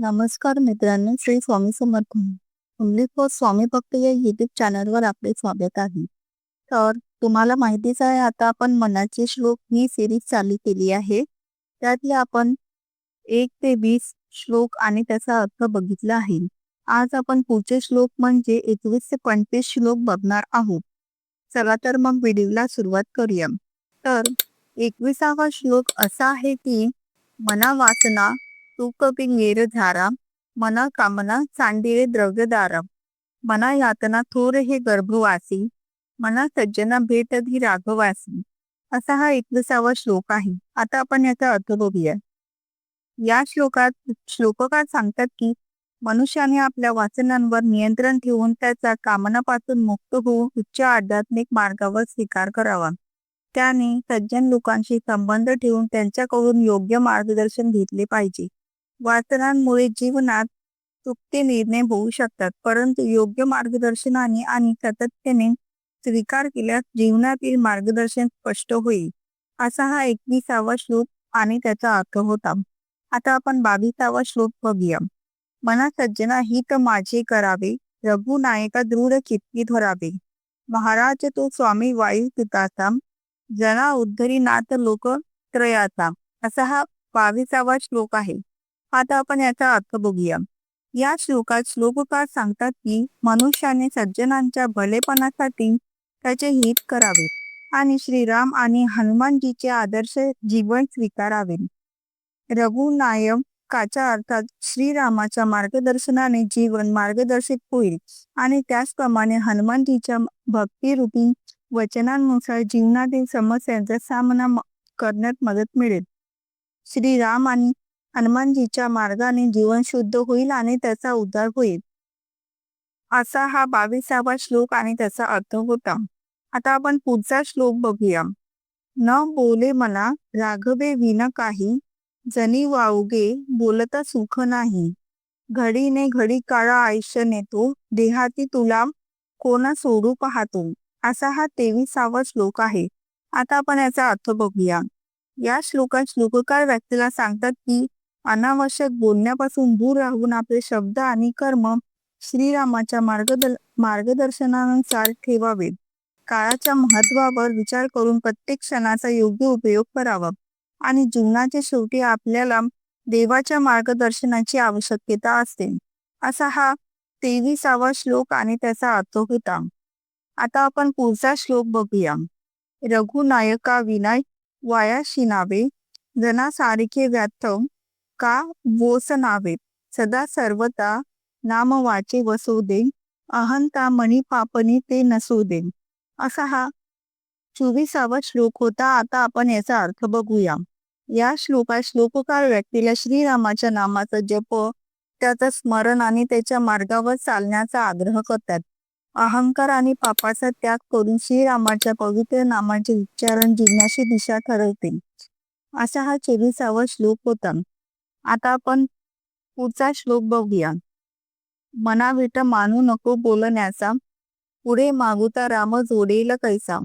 नमस्कार मित्रांनो श्री स्वामी समर्थ. उल्लेख व स्वामी भक्त या युट्यूब चॅनलवर आपले स्वागत आहे. तर तुम्हाला माहितीच आहे आता आपण मनाचे श्लोक ही सिरीज चालू केली आहे. त्यातले आपण एक ते वीस श्लोक आणि त्याचा अर्थ बघितला आहे. आज आपण पुढचे श्लोक म्हणजे एकवीस ते पंचवीस श्लोक बघणार आहोत. चला तर मग व्हिडिओला सुरुवात करूया. तर एकविसावा श्लोक असा आहे की मना वासना तूक पिंगेर झारा मना कामना चांडिळे द्रव्यदारा मना यातना थोर हे गर्भवासी मना सज्जना भेटधी राघवासी असा हा एकविसावा श्लोक आहे. आता आपण याचा अर्थ बघूया. या श्लोकात श्लोककार सांगतात की मनुष्याने आपल्या वाचनांवर नियंत्रण ठेवून त्याचा कामनापासून मुक्त होऊन उच्च आध्यात्मिक मार्गावर स्वीकार करावा. त्याने सज्जन लोकांशी संबंध ठेवून त्यांच्याकडून योग्य मार्गदर्शन घेतले पाहिजे. वाचनांमुळे जीवनात चुकते निर्णय होऊ शकतात. परंतु योग्य मार्गदर्शनाने आणि सातत्याने स्वीकार केल्यास जीवनातील मार्गदर्शन स्पष्ट होईल. असा हा एकविसावा श्लोक आणि त्याचा अर्थ होता. आता आपण बावीसावा श्लोक बघूया. मना सज्जना हित माझे करावे रघुनायका दृढ चित्ती धरावे. महाराज तो स्वामी वायू पिताचा जना उद्धरी नाथ लोक त्रयाचा. असा हा बावीसावा श्लोक आहे. आता आपण याचा अर्थ बघूया. या श्लोकात श्लोककार सांगतात की मनुष्याने सज्जनांच्या भलेपणासाठी त्याचे हित करावे आणि श्रीराम आणि हनुमानजीचे आदर्श जीवन स्वीकारावे. रघुनायकाच्या अर्थात श्रीरामाच्या मार्गदर्शनाने जीवन मार्गदर्शित होईल आणि त्याचप्रमाणे हनुमानजीच्या भक्तिरूपी वचनांनुसार जीवनातील समस्यांचा सामना करण्यात मदत मिळेल. श्रीराम आणि हनुमानजीच्या मार्गाने जीवन शुद्ध होईल आणि त्याचा उद्धार होईल. असा हा बावीसावा श्लोक आणि त्याचा अर्थ होता. आता आपण पुढचा श्लोक बघूया. न बोले मला राघवे विन काही जनी वावगे बोलता सुख नाही. घडीने घडी काळा आयुष्य नेतो देहाती तुला कोणा सोडू पाहतो. असा हा तेविसावा श्लोक आहे. आता आपण याचा अर्थ बघूया. या श्लोकात श्लोककार व्यक्तीला सांगतात की अनावश्यक बोलण्यापासून दूर राहून आपले शब्द आणि कर्म श्रीरामाच्या मार्गदर्शनानुसार ठेवावेत. काळाच्या महत्वावर विचार करून प्रत्येक क्षणाचा योग्य उपयोग करावा आणि जीवनाच्या शेवटी आपल्याला देवाच्या मार्गदर्शनाची आवश्यकता असते. असा हा तेविसावा श्लोक आणि त्याचा अर्थ होता. आता आपण पुढचा श्लोक बघूया. रघुनायका विनाय वाया शिनावे जना सारखे व्याथ का वोस नावे सदा सर्वता नाम वाचे वसोदे अहंता मणी पापनी ते नसोदे असा हा चोवीसावा श्लोक होता. आता आपण याचा अर्थ बघूया. या श्लोकात श्लोककार व्यक्तीला श्रीरामाच्या नामाचा जप त्याचं स्मरण आणि त्याच्या मार्गावर चालण्याचा आग्रह करतात. अहंकार आणि पापाचा त्याग करून श्रीरामाच्या पवित्र नामाचे उच्चारण जीवनाची दिशा ठरवते. असा हा चोवीसावा श्लोक होता. आता आपण पुढचा श्लोक बघूया. मनाविट मानू नको बोलण्याचा. पुढे मागुता राम जोडेल कैसा.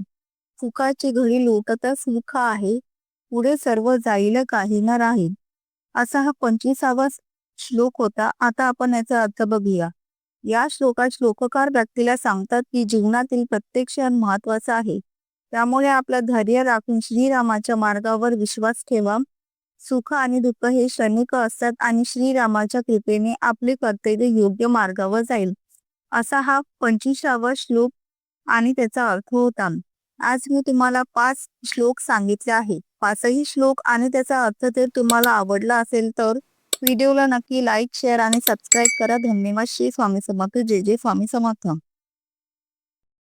सुखाची घडी लोटता सुख आहे. पुढे सर्व जाईल काही ना राहील. असा हा पंचवीसावा श्लोक होता. आता आपण याचा अर्थ बघूया. या श्लोकात श्लोककार व्यक्तीला सांगतात की जीवनातील प्रत्येक क्षण महत्त्वाचा आहे. त्यामुळे आपलं धैर्य राखून श्रीरामाच्या मार्गावर विश्वास ठेवा. सुख आणि दुःख हे क्षणिक असतात आणि श्रीरामाच्या कृपेने आपले कर्तव्य योग्य मार्गावर जाईल. असा हा पंचवीसावा श्लोक आणि त्याचा अर्थ होता. आज मी तुम्हाला पाच श्लोक सांगितले आहे. पाचही श्लोक आणि त्याचा अर्थ जर तुम्हाला आवडला असेल तर व्हिडिओला नक्की लाईक शेअर आणि सबस्क्राईब करा. धन्यवाद. श्री स्वामी समर्थ. जय जय स्वामी समर्थ.